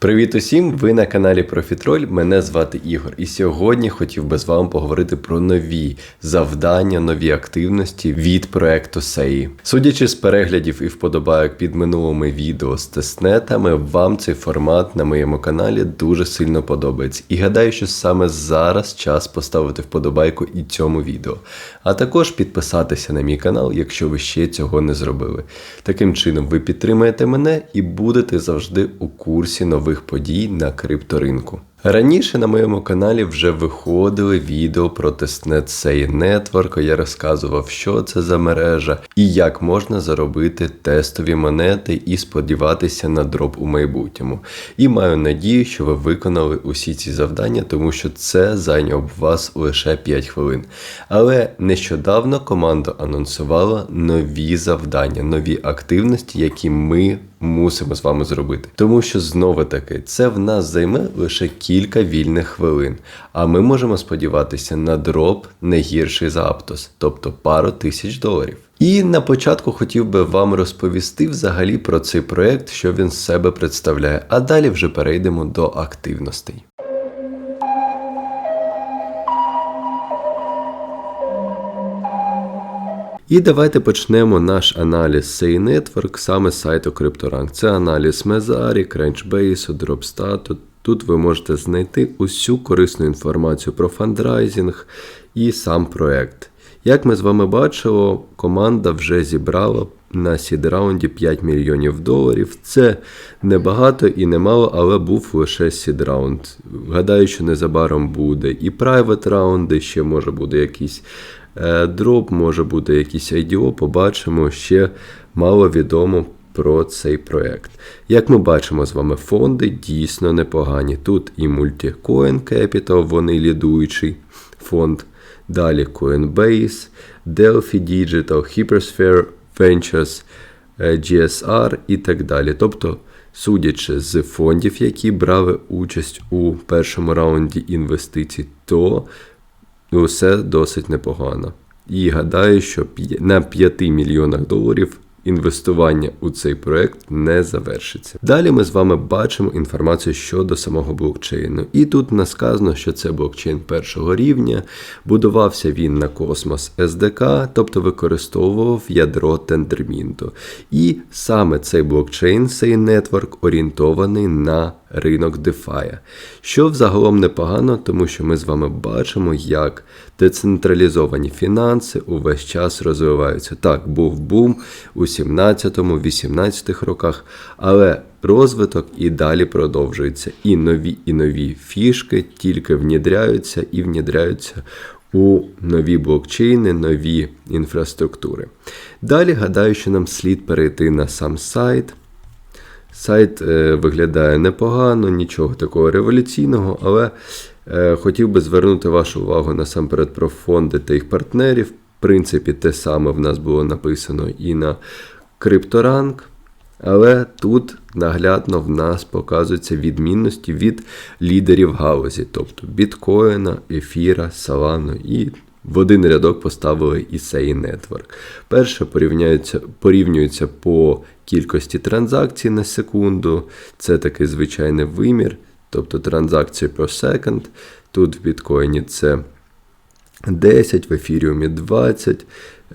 Привіт усім! Ви на каналі Профітроль. Мене звати Ігор, і сьогодні хотів би з вами поговорити про нові завдання, нові активності від проекту SEI. Судячи з переглядів і вподобайок під минулими відео з тестнетами, вам цей формат на моєму каналі дуже сильно подобається. І гадаю, що саме зараз час поставити вподобайку і цьому відео, а також підписатися на мій канал, якщо ви ще цього не зробили. Таким чином, ви підтримаєте мене і будете завжди у курсі нових подій на крипторинку. Раніше на моєму каналі вже виходили відео про тестнет Network, я розказував, що це за мережа і як можна заробити тестові монети і сподіватися на дроп у майбутньому. І маю надію, що ви виконали усі ці завдання, тому що це зайняло б вас лише 5 хвилин. Але нещодавно команда анонсувала нові завдання, нові активності, які ми мусимо з вами зробити. Тому що знову таки це в нас займе лише кілька вільних хвилин, а ми можемо сподіватися на дроп не гірший за Аптос, тобто пару тисяч доларів. І на початку хотів би вам розповісти взагалі про цей проект, що він з себе представляє, а далі вже перейдемо до активностей. І давайте почнемо наш аналіз Say Network саме з сайту CryptoRank. Це аналіз Mezari, Crunchbase, Dropstat. Тут ви можете знайти усю корисну інформацію про фандрайзинг і сам проект. Як ми з вами бачили, команда вже зібрала на сід-раунді 5 мільйонів доларів. Це небагато і немало, але був лише сід-раунд. Гадаю, що незабаром буде і private раунди, ще може буде якийсь е, дроп, може бути якийсь IDO, побачимо ще мало відомо про цей проект. Як ми бачимо з вами, фонди дійсно непогані. Тут і Multicoin Capital, вони лідуючий фонд. Далі Coinbase, Delphi Digital, Hypersphere Ventures, е, GSR і так далі. Тобто, судячи з фондів, які брали участь у першому раунді інвестицій, то все досить непогано. І гадаю, що на 5 мільйонах доларів інвестування у цей проект не завершиться. Далі ми з вами бачимо інформацію щодо самого блокчейну. І тут не сказано, що це блокчейн першого рівня. Будувався він на Cosmos SDK, тобто використовував ядро Tendermint. І саме цей блокчейн, цей нетворк, орієнтований на ринок DeFi. Що взагалом непогано, тому що ми з вами бачимо, як децентралізовані фінанси увесь час розвиваються. Так, був бум у 17-18 роках, але розвиток і далі продовжується. І нові і нові фішки тільки внідряються і внідряються у нові блокчейни, нові інфраструктури. Далі гадаю, що нам слід перейти на сам сайт. Сайт е, виглядає непогано, нічого такого революційного, але хотів би звернути вашу увагу насамперед про фонди та їх партнерів. В принципі, те саме в нас було написано і на CryptoRank, але тут наглядно в нас показуються відмінності від лідерів галузі, тобто біткоїна, ефіра, Solana і в один рядок поставили і цей нетворк. Перше порівняються, порівнюється по кількості транзакцій на секунду. Це такий звичайний вимір, тобто транзакції per second. Тут в біткоїні це 10, в ефіріумі 20,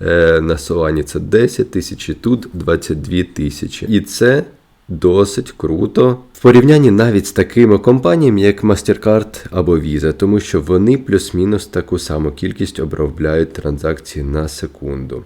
е, на Солані це 10 тисяч, і тут 22 тисячі. І це досить круто в порівнянні навіть з такими компаніями, як MasterCard або Visa, тому що вони плюс-мінус таку саму кількість обробляють транзакції на секунду.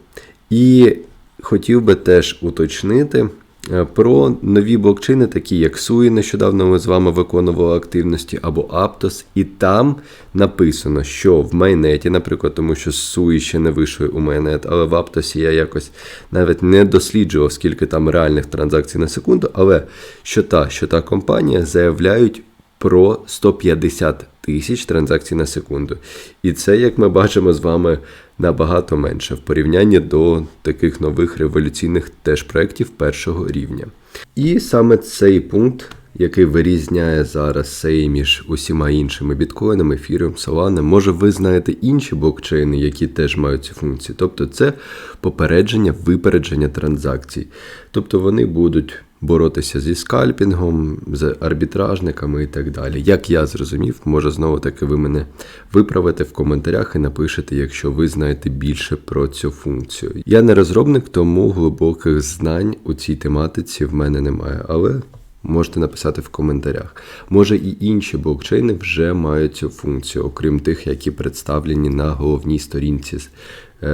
І хотів би теж уточнити. Е, Про нові блокчейни, такі як SUI, нещодавно ми з вами виконували активності, або Aptos, і там написано, що в майнеті, наприклад, тому що SUI ще не вийшли у майнет, але в Aptos я якось навіть не досліджував, скільки там реальних транзакцій на секунду, але що та, що та компанія заявляють про 150 тисяч транзакцій на секунду. І це, як ми бачимо з вами, набагато менше в порівнянні до таких нових революційних теж проєктів першого рівня. І саме цей пункт, який вирізняє зараз цей між усіма іншими біткоїнами, ефіром, Solana, може ви знаєте інші блокчейни, які теж мають ці функції. Тобто це попередження, випередження транзакцій. Тобто вони будуть боротися зі скальпінгом, з арбітражниками і так далі. Як я зрозумів, може знову таки ви мене виправите в коментарях і напишете, якщо ви знаєте більше про цю функцію. Я не розробник, тому глибоких знань у цій тематиці в мене немає, але можете написати в коментарях. Може і інші блокчейни вже мають цю функцію, окрім тих, які представлені на головній сторінці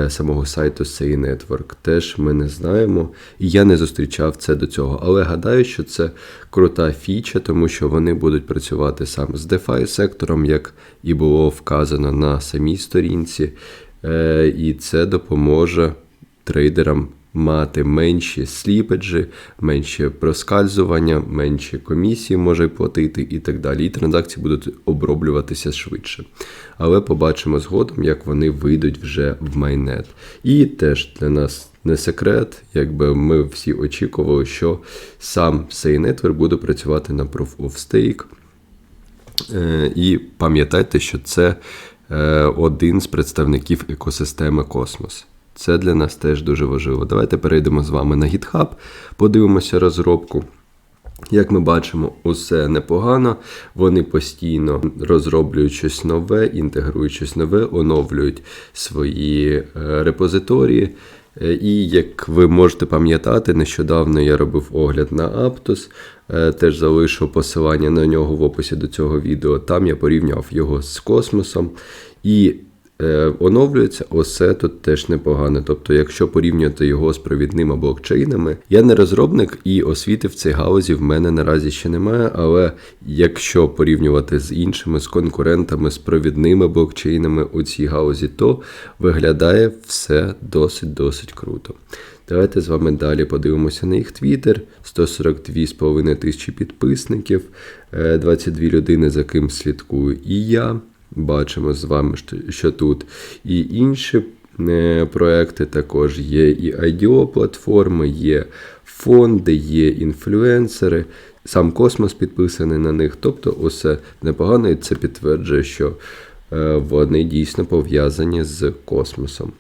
самого сайту Say Network. Теж ми не знаємо, і я не зустрічав це до цього. Але гадаю, що це крута фіча, тому що вони будуть працювати саме з DeFi сектором, як і було вказано на самій сторінці. Е, І це допоможе трейдерам мати менші сліпеджі, менше проскальзування, менші комісії може платити і так далі. І транзакції будуть оброблюватися швидше. Але побачимо згодом, як вони вийдуть вже в майнет. І теж для нас не секрет, якби ми всі очікували, що сам цей нетворк буде працювати на Proof of Stake. Е, І пам'ятайте, що це е, один з представників екосистеми Космос. Це для нас теж дуже важливо. Давайте перейдемо з вами на GitHub, подивимося розробку. Як ми бачимо, усе непогано. Вони постійно розроблюють щось нове, інтегрують щось нове, оновлюють свої е, репозиторії. Е, І як ви можете пам'ятати, нещодавно я робив огляд на Aptos, е, теж залишив посилання на нього в описі до цього відео. Там я порівняв його з космосом. І оновлюється, усе тут теж непогано. Тобто, якщо порівнювати його з провідними блокчейнами, я не розробник і освіти в цій галузі в мене наразі ще немає. Але якщо порівнювати з іншими, з конкурентами, з провідними блокчейнами у цій галузі, то виглядає все досить-досить круто. Давайте з вами далі подивимося на їх твіттер. 142,5 тисячі підписників, е, 22 людини, за ким слідкую і я. Бачимо з вами, що- тут і інші е, проекти також є, і IDO платформи, є фонди, є інфлюенсери. Сам космос підписаний на них. Тобто, усе непогано, і це підтверджує, що е, вони дійсно пов'язані з космосом.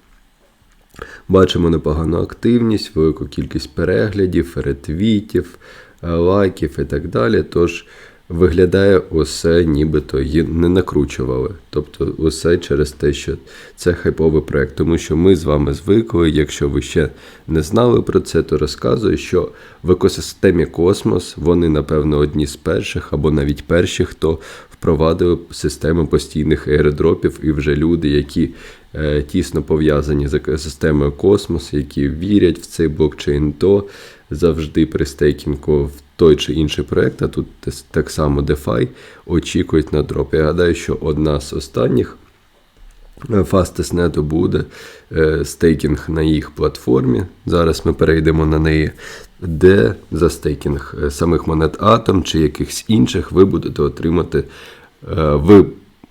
Бачимо непогану активність, велику кількість переглядів, ретвітів, е, лайків і так далі. Тож виглядає усе нібито її не накручували. Тобто усе через те, що це хайповий проект. Тому що ми з вами звикли, якщо ви ще не знали про це, то розказую, що в екосистемі Космос вони, напевно, одні з перших або навіть перші, хто впровадили систему постійних аеродропів, і вже люди, які е, тісно пов'язані з екосистемою Космос, які вірять в цей блокчейн, то завжди при стейкінгу в той чи інший проект, а тут так само DeFi, очікують на дроп. Я гадаю, що одна з останніх Fastestnet буде е, стейкінг на їх платформі. Зараз ми перейдемо на неї, де за стейкінг е, самих монет Atom чи якихось інших ви будете отримати, е, ви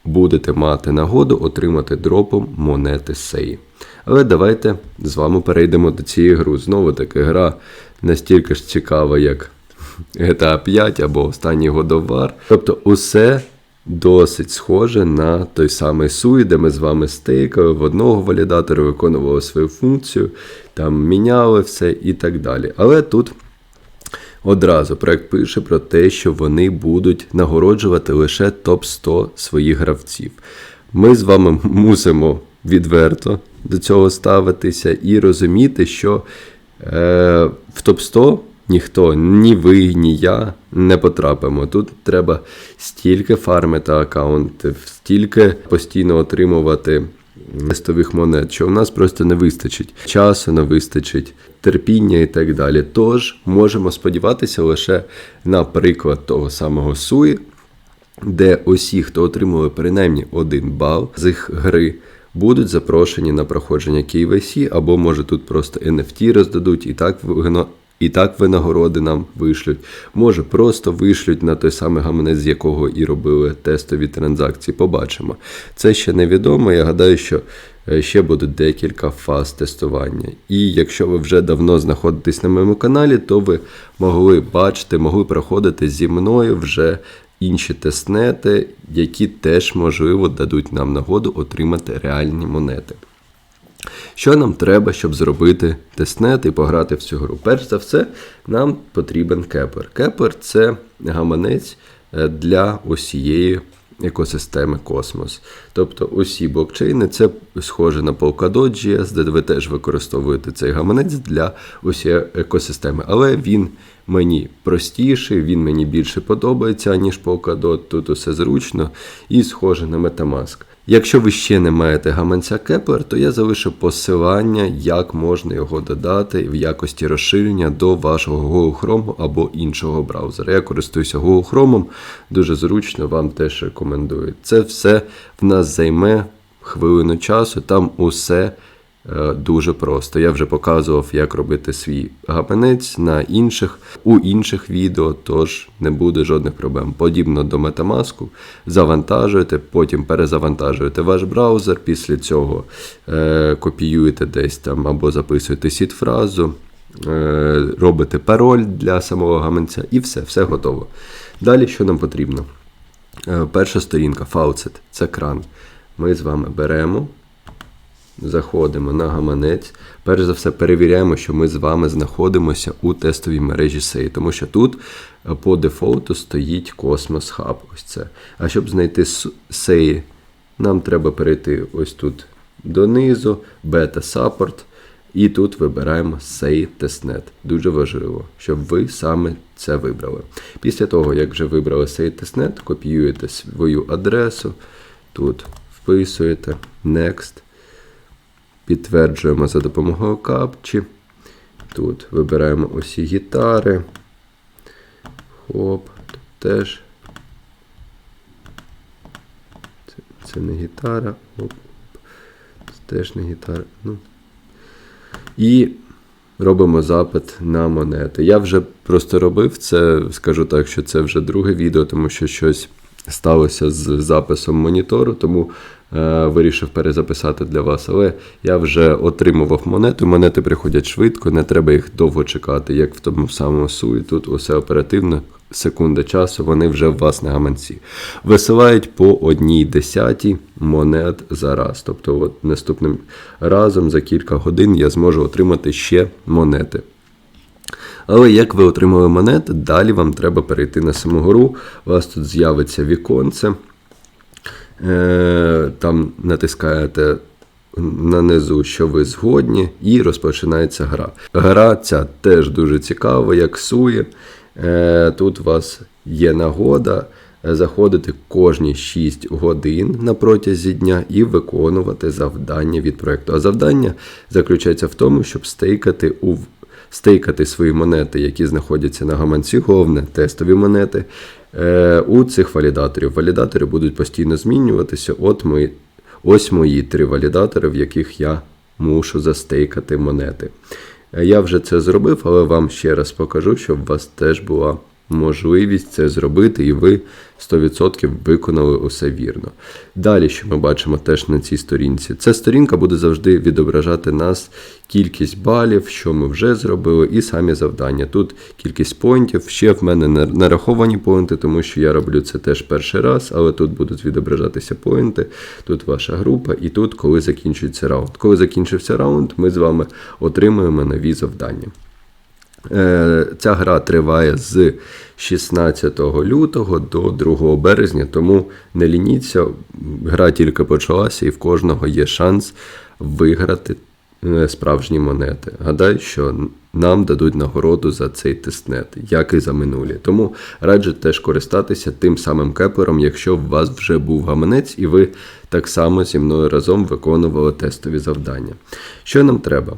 будете мати нагоду отримати дропом монети Сеї. Але давайте з вами перейдемо до цієї гри. Знову таки, гра настільки ж цікава, як GTA 5 або останній Годовар. Тобто, усе досить схоже на той самий Суї, де ми з вами стейкали в одного валідатора, виконували свою функцію, там міняли все і так далі. Але тут одразу проект пише про те, що вони будуть нагороджувати лише топ-100 своїх гравців. Ми з вами мусимо відверто до цього ставитися і розуміти, що е, в топ-100 ніхто, ні ви, ні я не потрапимо. Тут треба стільки фармити аккаунти, стільки постійно отримувати тестових монет, що в нас просто не вистачить часу, не вистачить терпіння і так далі. Тож можемо сподіватися лише на приклад того самого Суї, де усі, хто отримали принаймні один бал з їх гри, будуть запрошені на проходження KYC, або може тут просто NFT роздадуть і так і так винагороди нам вишлють. Може, просто вишлють на той самий гаманець, з якого і робили тестові транзакції. Побачимо. Це ще невідомо. Я гадаю, що е, ще будуть декілька фаз тестування. І якщо ви вже давно знаходитесь на моєму каналі, то ви могли бачити, могли проходити зі мною вже інші тестнети, які теж можливо дадуть нам нагоду отримати реальні монети. Що нам треба, щоб зробити тестнет і пограти в цю гру? Перш за все, нам потрібен кепер. Кепер це гаманець е, для усієї екосистеми Космос. Тобто усі блокчейни це схоже на Polkadot.js, де ви теж використовуєте цей гаманець для усієї екосистеми. Але він мені простіший, він мені більше подобається, ніж Polkadot. Тут усе зручно і схоже на Metamask. Якщо ви ще не маєте гаманця Kepler, то я залишу посилання, як можна його додати в якості розширення до вашого Google Chrome або іншого браузера. Я користуюся Google Chrome, дуже зручно, вам теж рекомендую. Це все в нас займе хвилину часу, там усе дуже просто. Я вже показував, як робити свій гаманець на інших у інших відео, тож не буде жодних проблем. Подібно до Metamask, завантажуєте, потім перезавантажуєте ваш браузер, після цього е, копіюєте десь там або записуєте сід-фразу. е, Робите пароль для самого гаманця і все, все готово. Далі що нам потрібно? Е, Перша сторінка Faucet – це кран. Ми з вами беремо, заходимо на гаманець. Перш за все, перевіряємо, що ми з вами знаходимося у тестовій мережі SEI, тому що тут е, по дефолту стоїть Cosmos Hub. Ось це. А щоб знайти SEI, нам треба перейти ось тут донизу, Beta Support. І тут вибираємо Say Testnet. Дуже важливо, щоб ви саме це вибрали. Після того, як вже вибрали Say Testnet, копіюєте свою адресу, тут вписуєте Next, підтверджуємо за допомогою капчі. Тут вибираємо усі гітари. Хоп, тут теж. Це, це не гітара. Оп, оп. Це теж не гітара. Ну, і робимо запит на монети. Я вже просто робив це, скажу так, що це вже друге відео, тому що щось сталося з записом монітору, тому вирішив перезаписати для вас. Але я вже отримував монету. Монети приходять швидко, не треба їх довго чекати, як в тому самому суї. Тут усе оперативно. Секунда часу, вони вже в вас на гаманці. Висилають по одній десятій монет за раз. Тобто, от наступним разом за кілька годин я зможу отримати ще монети. Але як ви отримали монети, далі вам треба перейти на саму гру. У вас тут з'явиться віконце. Е, Там натискаєте нанизу, що ви згодні, і розпочинається гра. Гра ця теж дуже цікава, як сує. Е, Тут у вас є нагода е, заходити кожні 6 годин на протязі дня і виконувати завдання від проєкту. А завдання заключається в тому, щоб стейкати у стейкати свої монети, які знаходяться на гаманці, головне тестові монети. Е, У цих валідаторів. Валідатори будуть постійно змінюватися. От мої, ось мої три валідатори, в яких я мушу застейкати монети. Е, Я вже це зробив, але вам ще раз покажу, щоб у вас теж була можливість це зробити, і ви 100% виконали усе вірно. Далі, що ми бачимо теж на цій сторінці, ця сторінка буде завжди відображати нас кількість балів, що ми вже зробили, і самі завдання. Тут кількість поінтів. Ще в мене нараховані поінти, тому що я роблю це теж перший раз, але тут будуть відображатися поінти. Тут ваша група, і тут, коли закінчується раунд. Коли закінчився раунд, ми з вами отримуємо нові завдання. Е, Ця гра триває з 16 лютого до 2 березня, тому не лініться, гра тільки почалася, і в кожного є шанс виграти е, справжні монети. Гадаю, що нам дадуть нагороду за цей тестнет, як і за минулі. Тому раджу теж користатися тим самим кеплером, якщо у вас вже був гаманець, і ви так само зі мною разом виконували тестові завдання. Що нам треба?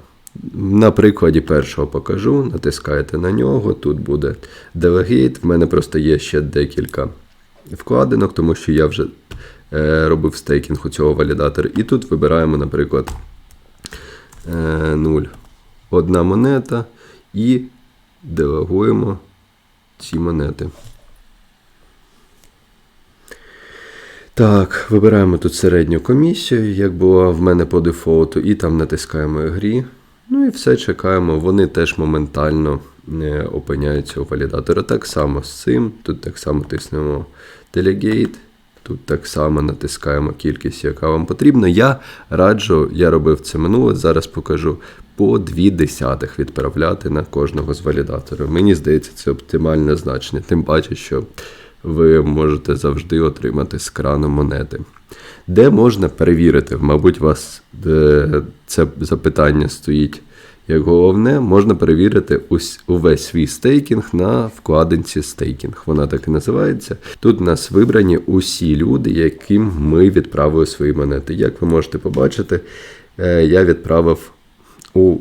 На прикладі першого покажу, натискаєте на нього, тут буде Delegate. В мене просто є ще декілька вкладинок, тому що я вже е, робив стейкінг у цього валідатора. І тут вибираємо, наприклад, е, 0. Одна монета і делегуємо ці монети. Так, вибираємо тут середню комісію, як була в мене по дефолту, і там натискаємо грі. Ну і все чекаємо. Вони теж моментально е, опиняються у валідатора. Так само з цим. Тут так само тиснемо Delegate. Тут так само натискаємо кількість, яка вам потрібна. Я раджу, я робив це минуле, зараз покажу по 2 десятих відправляти на кожного з валідаторів. Мені здається, це оптимальне значення. Тим паче, що ви можете завжди отримати з крану монети. Де можна перевірити? Мабуть, вас е, це запитання стоїть як головне, можна перевірити увесь свій стейкінг на вкладинці стейкінг. Вона так і називається. Тут у нас вибрані усі люди, яким ми відправили свої монети. Як ви можете побачити, е, я відправив у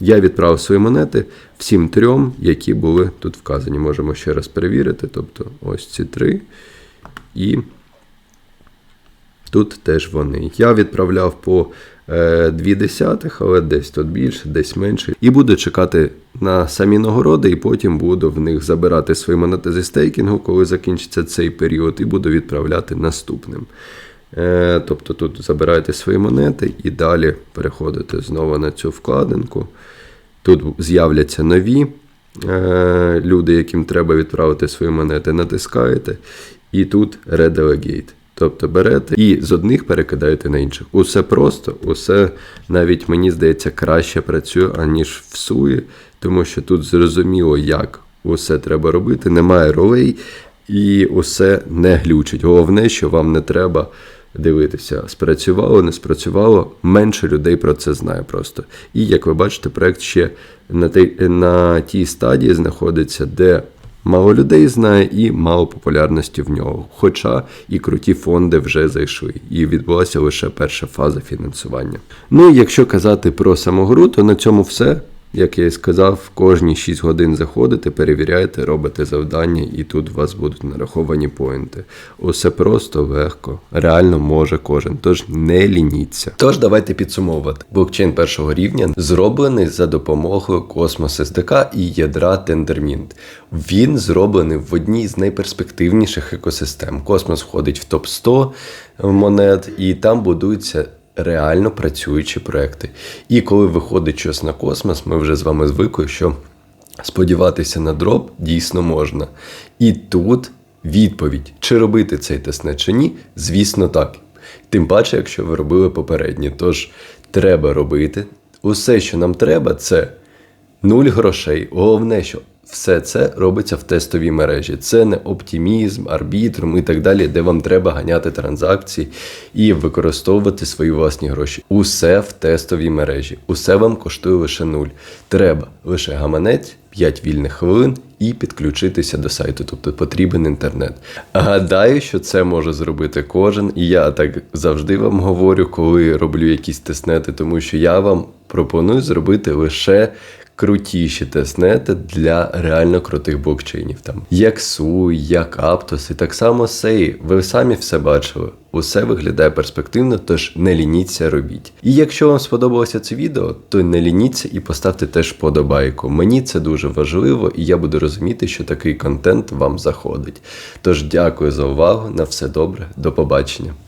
я відправив свої монети всім трьом, які були тут вказані. Можемо ще раз перевірити. Тобто ось ці три. І тут теж вони. Я відправляв по е, 2 десятих, але десь тут більше, десь менше. І буду чекати на самі нагороди, і потім буду в них забирати свої монети зі стейкінгу, коли закінчиться цей період, і буду відправляти наступним. Е, тобто тут забираєте свої монети і далі переходите знову на цю вкладинку. Тут з'являться нові е, люди, яким треба відправити свої монети, натискаєте, і тут redelegate. Тобто берете і з одних перекидаєте на інших. Усе просто, усе навіть мені здається краще працює, аніж в суї, тому що тут зрозуміло, як усе треба робити, немає ролей, і усе не глючить. Головне, що вам не треба дивитися, спрацювало, не спрацювало. Менше людей про це знає просто. І як ви бачите, проект ще на тій, на тій стадії знаходиться, де мало людей знає і мало популярності в нього. Хоча і круті фонди вже зайшли, і відбулася лише перша фаза фінансування. Ну і якщо казати про самогру, то на цьому все. Як я і сказав, кожні 6 годин заходите, перевіряєте, робите завдання, і тут у вас будуть нараховані поінти. Усе просто легко, реально може кожен. Тож не лініться. Тож давайте підсумовувати. Блокчейн першого рівня зроблений за допомогою Cosmos SDK і ядра Tendermint. Він зроблений в одній з найперспективніших екосистем. Космос входить в топ 100 монет, і там будуються реально працюючі проекти. І коли виходить щось на космос, ми вже з вами звикли, що сподіватися на дроп дійсно можна. І тут відповідь, чи робити цей тестнет чи ні, звісно, так. Тим паче, якщо ви робили попередні. Тож треба робити. Усе, що нам треба, це нуль грошей. Головне, що все це робиться в тестовій мережі. Це не оптимізм, арбітрум і так далі, де вам треба ганяти транзакції і використовувати свої власні гроші. Усе в тестовій мережі. Усе вам коштує лише нуль. Треба лише гаманець, 5 вільних хвилин і підключитися до сайту, тобто потрібен інтернет. Гадаю, що це може зробити кожен, і я так завжди вам говорю, коли роблю якісь тестнети, тому що я вам пропоную зробити лише крутіші тестнети для реально крутих блокчейнів. Там як Sui, як Aptos, і так само Sei. Ви самі все бачили. Усе виглядає перспективно, тож не лініться, робіть. І якщо вам сподобалося це відео, то не лініться і поставте теж вподобайку. Мені це дуже важливо, і я буду розуміти, що такий контент вам заходить. Тож дякую за увагу, на все добре, до побачення.